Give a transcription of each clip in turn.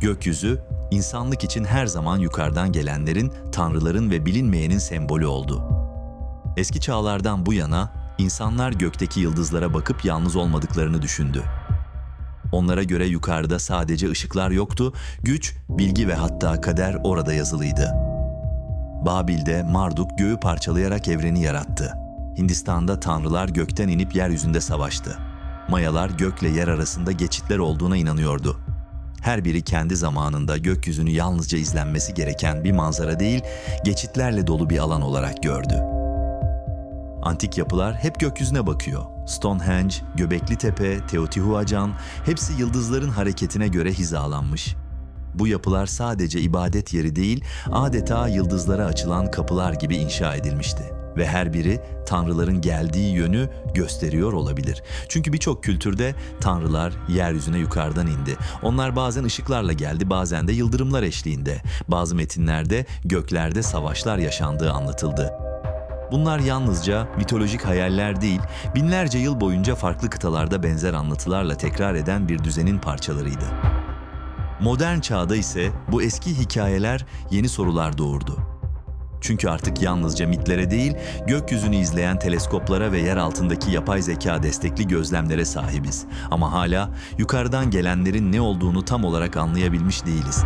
Gökyüzü, insanlık için her zaman yukarıdan gelenlerin, tanrıların ve bilinmeyenin sembolü oldu. Eski çağlardan bu yana insanlar gökteki yıldızlara bakıp yalnız olmadıklarını düşündü. Onlara göre yukarıda sadece ışıklar yoktu, güç, bilgi ve hatta kader orada yazılıydı. Babil'de Marduk göğü parçalayarak evreni yarattı. Hindistan'da tanrılar gökten inip yeryüzünde savaştı. Mayalar gökle yer arasında geçitler olduğuna inanıyordu. Her biri kendi zamanında gökyüzünü yalnızca izlenmesi gereken bir manzara değil, geçitlerle dolu bir alan olarak gördü. Antik yapılar hep gökyüzüne bakıyor. Stonehenge, Göbekli Tepe, Teotihuacan hepsi yıldızların hareketine göre hizalanmış. Bu yapılar sadece ibadet yeri değil, adeta yıldızlara açılan kapılar gibi inşa edilmişti ve her biri tanrıların geldiği yönü gösteriyor olabilir. Çünkü birçok kültürde tanrılar yeryüzüne yukarıdan indi. Onlar bazen ışıklarla geldi, bazen de yıldırımlar eşliğinde. Bazı metinlerde göklerde savaşlar yaşandığı anlatıldı. Bunlar yalnızca mitolojik hayaller değil, binlerce yıl boyunca farklı kıtalarda benzer anlatılarla tekrar eden bir düzenin parçalarıydı. Modern çağda ise bu eski hikayeler yeni sorular doğurdu. Çünkü artık yalnızca mitlere değil, gökyüzünü izleyen teleskoplara ve yer altındaki yapay zeka destekli gözlemlere sahibiz. Ama hala yukarıdan gelenlerin ne olduğunu tam olarak anlayabilmiş değiliz.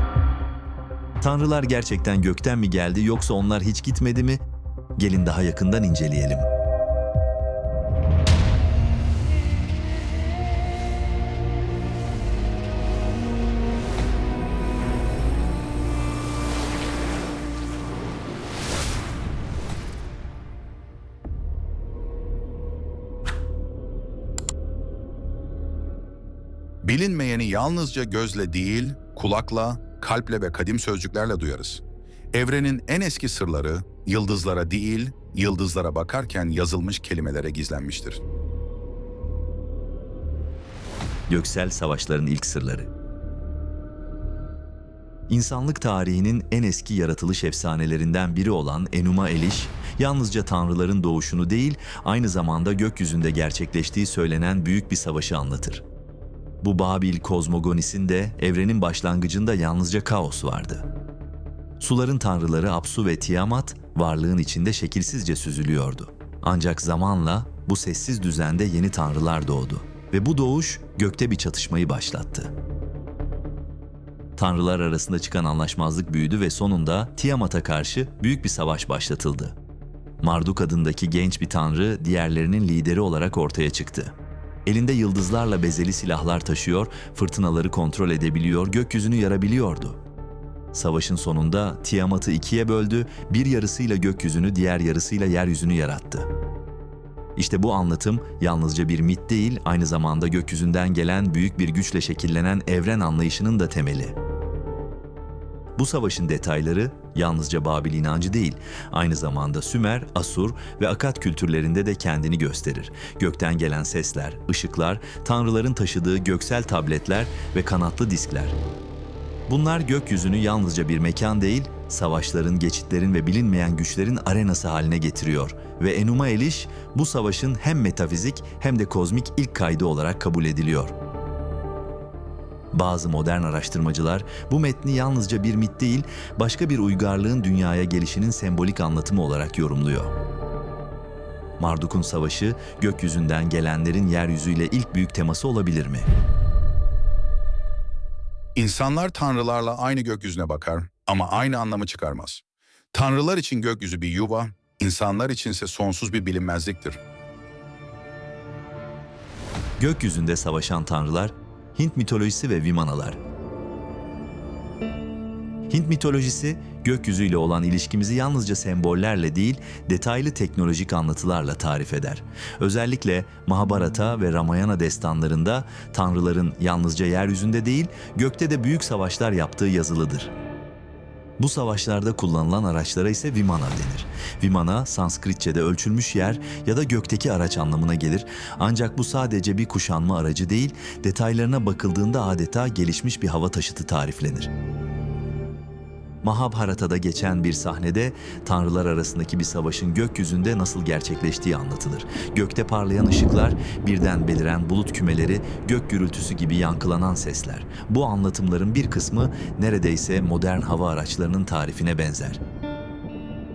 Tanrılar gerçekten gökten mi geldi yoksa onlar hiç gitmedi mi? Gelin daha yakından inceleyelim. Bilinmeyeni yalnızca gözle değil, kulakla, kalple ve kadim sözcüklerle duyarız. Evrenin en eski sırları yıldızlara değil, yıldızlara bakarken yazılmış kelimelere gizlenmiştir. Göksel savaşların ilk sırları. İnsanlık tarihinin en eski yaratılış efsanelerinden biri olan Enuma Elish, yalnızca tanrıların doğuşunu değil, aynı zamanda gökyüzünde gerçekleştiği söylenen büyük bir savaşı anlatır. Bu Babil kozmogonisinde evrenin başlangıcında yalnızca kaos vardı. Suların tanrıları Apsu ve Tiamat varlığın içinde şekilsizce süzülüyordu. Ancak zamanla bu sessiz düzende yeni tanrılar doğdu ve bu doğuş gökte bir çatışmayı başlattı. Tanrılar arasında çıkan anlaşmazlık büyüdü ve sonunda Tiamat'a karşı büyük bir savaş başlatıldı. Marduk adındaki genç bir tanrı diğerlerinin lideri olarak ortaya çıktı. Elinde yıldızlarla bezeli silahlar taşıyor, fırtınaları kontrol edebiliyor, gökyüzünü yarabiliyordu. Savaşın sonunda Tiamat'ı ikiye böldü, bir yarısıyla gökyüzünü, diğer yarısıyla yeryüzünü yarattı. İşte bu anlatım yalnızca bir mit değil, aynı zamanda gökyüzünden gelen büyük bir güçle şekillenen evren anlayışının da temeli. Bu savaşın detayları yalnızca Babil inancı değil, aynı zamanda Sümer, Asur ve Akad kültürlerinde de kendini gösterir. Gökten gelen sesler, ışıklar, tanrıların taşıdığı göksel tabletler ve kanatlı diskler. Bunlar gökyüzünü yalnızca bir mekan değil, savaşların, geçitlerin ve bilinmeyen güçlerin arenası haline getiriyor ve Enuma Elish bu savaşın hem metafizik hem de kozmik ilk kaydı olarak kabul ediliyor. Bazı modern araştırmacılar bu metni yalnızca bir mit değil, başka bir uygarlığın dünyaya gelişinin sembolik anlatımı olarak yorumluyor. Marduk'un savaşı gökyüzünden gelenlerin yeryüzüyle ilk büyük teması olabilir mi? İnsanlar tanrılarla aynı gökyüzüne bakar ama aynı anlamı çıkarmaz. Tanrılar için gökyüzü bir yuva, insanlar içinse sonsuz bir bilinmezliktir. Gökyüzünde savaşan tanrılar, Hint mitolojisi ve Vimanalar. Hint mitolojisi, gökyüzüyle olan ilişkimizi yalnızca sembollerle değil, detaylı teknolojik anlatılarla tarif eder. Özellikle Mahabharata ve Ramayana destanlarında tanrıların yalnızca yeryüzünde değil, gökte de büyük savaşlar yaptığı yazılıdır. Bu savaşlarda kullanılan araçlara ise Vimana denir. Vimana, Sanskritçe'de ölçülmüş yer ya da gökteki araç anlamına gelir. Ancak bu sadece bir kuşanma aracı değil, detaylarına bakıldığında adeta gelişmiş bir hava taşıtı tariflenir. Mahabharata'da geçen bir sahnede tanrılar arasındaki bir savaşın gökyüzünde nasıl gerçekleştiği anlatılır. Gökte parlayan ışıklar, birden beliren bulut kümeleri, gök gürültüsü gibi yankılanan sesler. Bu anlatımların bir kısmı neredeyse modern hava araçlarının tarifine benzer.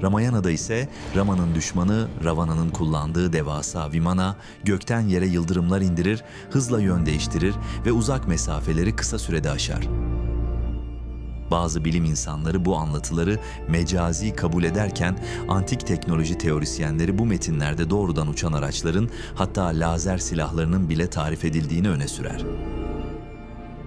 Ramayana'da ise Rama'nın düşmanı Ravana'nın kullandığı devasa Vimana gökten yere yıldırımlar indirir, hızla yön değiştirir ve uzak mesafeleri kısa sürede aşar. Bazı bilim insanları bu anlatıları mecazi kabul ederken antik teknoloji teorisyenleri bu metinlerde doğrudan uçan araçların hatta lazer silahlarının bile tarif edildiğini öne sürer.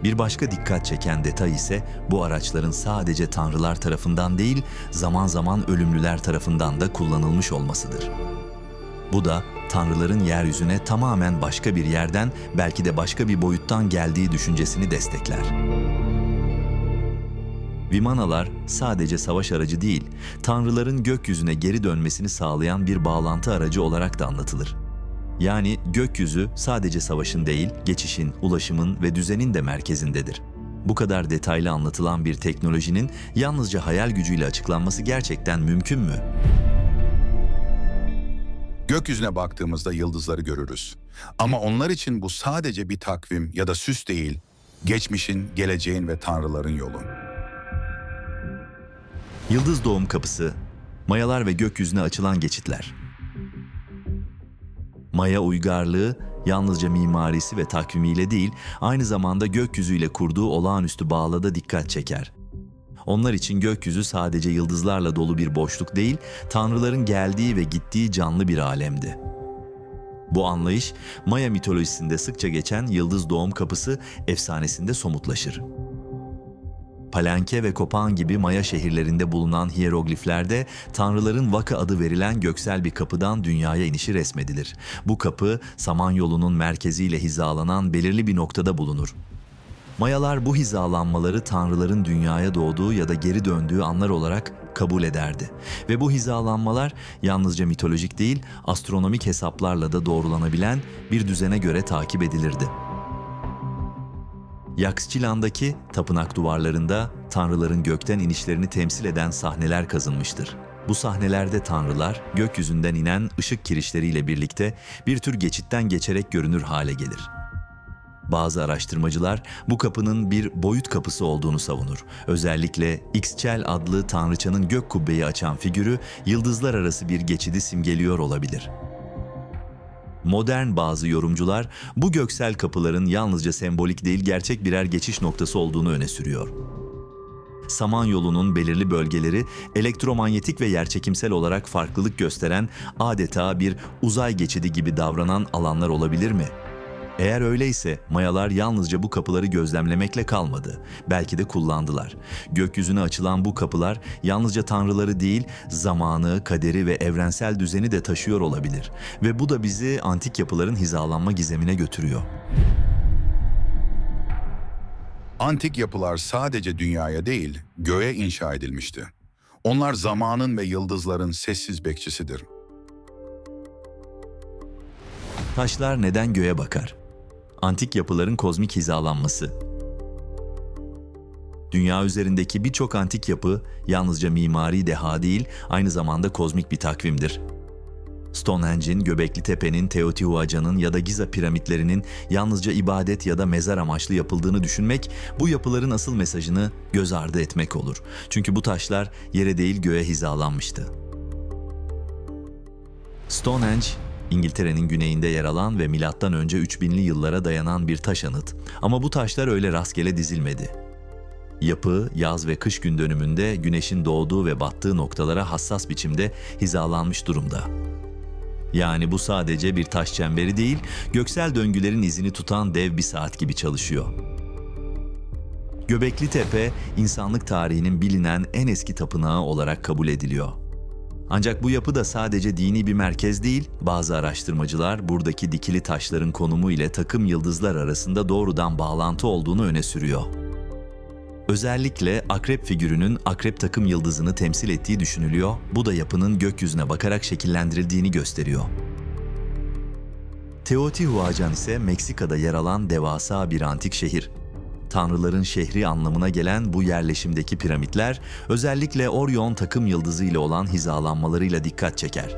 Bir başka dikkat çeken detay ise bu araçların sadece tanrılar tarafından değil, zaman zaman ölümlüler tarafından da kullanılmış olmasıdır. Bu da tanrıların yeryüzüne tamamen başka bir yerden, belki de başka bir boyuttan geldiği düşüncesini destekler. Vimanalar sadece savaş aracı değil, tanrıların gökyüzüne geri dönmesini sağlayan bir bağlantı aracı olarak da anlatılır. Yani gökyüzü sadece savaşın değil, geçişin, ulaşımın ve düzenin de merkezindedir. Bu kadar detaylı anlatılan bir teknolojinin yalnızca hayal gücüyle açıklanması gerçekten mümkün mü? Gökyüzüne baktığımızda yıldızları görürüz. Ama onlar için bu sadece bir takvim ya da süs değil, geçmişin, geleceğin ve tanrıların yolu. Yıldız doğum kapısı, mayalar ve gökyüzüne açılan geçitler. Maya uygarlığı yalnızca mimarisi ve takvimiyle değil, aynı zamanda gökyüzüyle kurduğu olağanüstü bağla da dikkat çeker. Onlar için gökyüzü sadece yıldızlarla dolu bir boşluk değil, tanrıların geldiği ve gittiği canlı bir alemdi. Bu anlayış Maya mitolojisinde sıkça geçen yıldız doğum kapısı efsanesinde somutlaşır. Palenke ve Kopan gibi Maya şehirlerinde bulunan hierogliflerde tanrıların Vaka adı verilen göksel bir kapıdan dünyaya inişi resmedilir. Bu kapı Samanyolu'nun merkeziyle hizalanan belirli bir noktada bulunur. Mayalar bu hizalanmaları tanrıların dünyaya doğduğu ya da geri döndüğü anlar olarak kabul ederdi. Ve bu hizalanmalar yalnızca mitolojik değil, astronomik hesaplarla da doğrulanabilen bir düzene göre takip edilirdi. Yaxchilan'daki tapınak duvarlarında tanrıların gökten inişlerini temsil eden sahneler kazınmıştır. Bu sahnelerde tanrılar gökyüzünden inen ışık kirişleriyle birlikte bir tür geçitten geçerek görünür hale gelir. Bazı araştırmacılar bu kapının bir boyut kapısı olduğunu savunur. Özellikle Ixchel adlı tanrıçanın gök kubbeyi açan figürü yıldızlar arası bir geçidi simgeliyor olabilir. Modern bazı yorumcular bu göksel kapıların yalnızca sembolik değil gerçek birer geçiş noktası olduğunu öne sürüyor. Samanyolu'nun belirli bölgeleri elektromanyetik ve yerçekimsel olarak farklılık gösteren adeta bir uzay geçidi gibi davranan alanlar olabilir mi? Eğer öyleyse Mayalar yalnızca bu kapıları gözlemlemekle kalmadı. Belki de kullandılar. Gökyüzüne açılan bu kapılar yalnızca tanrıları değil, zamanı, kaderi ve evrensel düzeni de taşıyor olabilir. Ve bu da bizi antik yapıların hizalanma gizemine götürüyor. Antik yapılar sadece dünyaya değil, göğe inşa edilmişti. Onlar zamanın ve yıldızların sessiz bekçisidir. Taşlar neden göğe bakar? Antik yapıların kozmik hizalanması. Dünya üzerindeki birçok antik yapı yalnızca mimari deha değil, aynı zamanda kozmik bir takvimdir. Stonehenge'in, Göbekli Tepe'nin, Teotihuacan'ın ya da Giza piramitlerinin yalnızca ibadet ya da mezar amaçlı yapıldığını düşünmek, bu yapıların asıl mesajını göz ardı etmek olur. Çünkü bu taşlar yere değil göğe hizalanmıştı. Stonehenge, İngiltere'nin güneyinde yer alan ve milattan önce 3000'li yıllara dayanan bir taş anıt. Ama bu taşlar öyle rastgele dizilmedi. Yapı, yaz ve kış gün dönümünde güneşin doğduğu ve battığı noktalara hassas biçimde hizalanmış durumda. Yani bu sadece bir taş çemberi değil, göksel döngülerin izini tutan dev bir saat gibi çalışıyor. Göbekli Tepe, insanlık tarihinin bilinen en eski tapınağı olarak kabul ediliyor. Ancak bu yapı da sadece dini bir merkez değil, bazı araştırmacılar buradaki dikili taşların konumu ile takım yıldızlar arasında doğrudan bağlantı olduğunu öne sürüyor. Özellikle akrep figürünün akrep takım yıldızını temsil ettiği düşünülüyor, bu da yapının gökyüzüne bakarak şekillendirildiğini gösteriyor. Teotihuacan ise Meksika'da yer alan devasa bir antik şehir. Tanrıların şehri anlamına gelen bu yerleşimdeki piramitler özellikle Orion takım yıldızı ile olan hizalanmalarıyla dikkat çeker.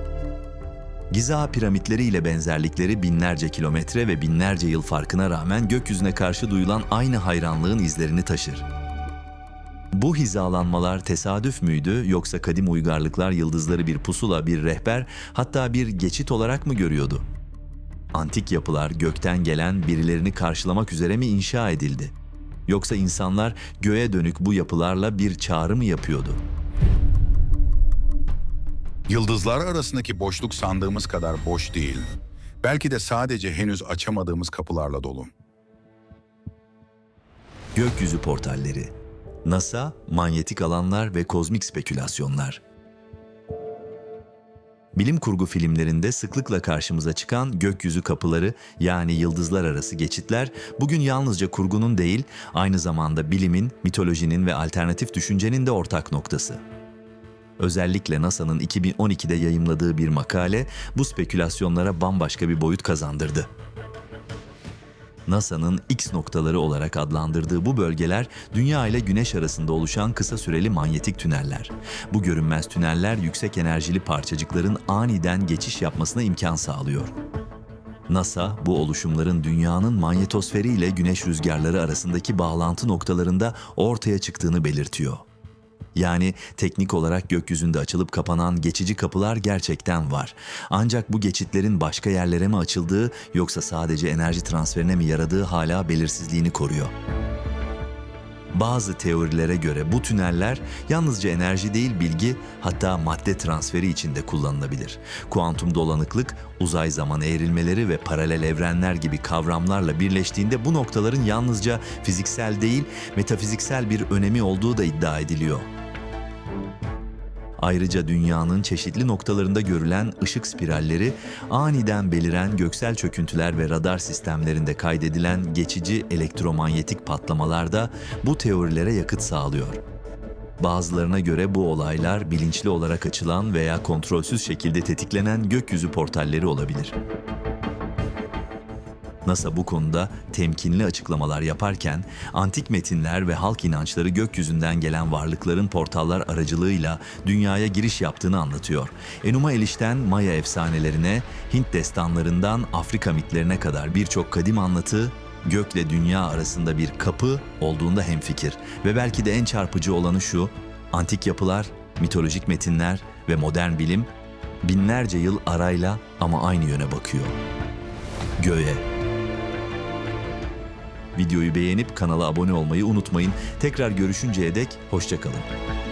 Giza piramitleri ile benzerlikleri binlerce kilometre ve binlerce yıl farkına rağmen gökyüzüne karşı duyulan aynı hayranlığın izlerini taşır. Bu hizalanmalar tesadüf müydü yoksa kadim uygarlıklar yıldızları bir pusula, bir rehber, hatta bir geçit olarak mı görüyordu? Antik yapılar gökten gelen birilerini karşılamak üzere mi inşa edildi? Yoksa insanlar göğe dönük bu yapılarla bir çağrı mı yapıyordu? Yıldızlar arasındaki boşluk sandığımız kadar boş değil. Belki de sadece henüz açamadığımız kapılarla dolu. Gökyüzü portalleri, NASA, manyetik alanlar ve kozmik spekülasyonlar. Bilim kurgu filmlerinde sıklıkla karşımıza çıkan gökyüzü kapıları yani yıldızlar arası geçitler bugün yalnızca kurgunun değil, aynı zamanda bilimin, mitolojinin ve alternatif düşüncenin de ortak noktası. Özellikle NASA'nın 2012'de yayımladığı bir makale bu spekülasyonlara bambaşka bir boyut kazandırdı. NASA'nın X noktaları olarak adlandırdığı bu bölgeler Dünya ile Güneş arasında oluşan kısa süreli manyetik tüneller. Bu görünmez tüneller yüksek enerjili parçacıkların aniden geçiş yapmasına imkan sağlıyor. NASA bu oluşumların dünyanın manyetosferi ile güneş rüzgarları arasındaki bağlantı noktalarında ortaya çıktığını belirtiyor. Yani teknik olarak gökyüzünde açılıp kapanan geçici kapılar gerçekten var. Ancak bu geçitlerin başka yerlere mi açıldığı yoksa sadece enerji transferine mi yaradığı hala belirsizliğini koruyor. Bazı teorilere göre bu tüneller yalnızca enerji değil bilgi hatta madde transferi için de kullanılabilir. Kuantum dolanıklık, uzay zaman eğrilmeleri ve paralel evrenler gibi kavramlarla birleştiğinde bu noktaların yalnızca fiziksel değil metafiziksel bir önemi olduğu da iddia ediliyor. Ayrıca dünyanın çeşitli noktalarında görülen ışık spiralleri, aniden beliren göksel çöküntüler ve radar sistemlerinde kaydedilen geçici elektromanyetik patlamalar da bu teorilere yakıt sağlıyor. Bazılarına göre bu olaylar bilinçli olarak açılan veya kontrolsüz şekilde tetiklenen gökyüzü portalleri olabilir. NASA bu konuda temkinli açıklamalar yaparken antik metinler ve halk inançları gökyüzünden gelen varlıkların portallar aracılığıyla dünyaya giriş yaptığını anlatıyor. Enuma Eliş'ten Maya efsanelerine, Hint destanlarından Afrika mitlerine kadar birçok kadim anlatı gökle dünya arasında bir kapı olduğunda hemfikir ve belki de en çarpıcı olanı şu, antik yapılar, mitolojik metinler ve modern bilim binlerce yıl arayla ama aynı yöne bakıyor. Göğe. Videoyu beğenip kanala abone olmayı unutmayın. Tekrar görüşünceye dek hoşçakalın.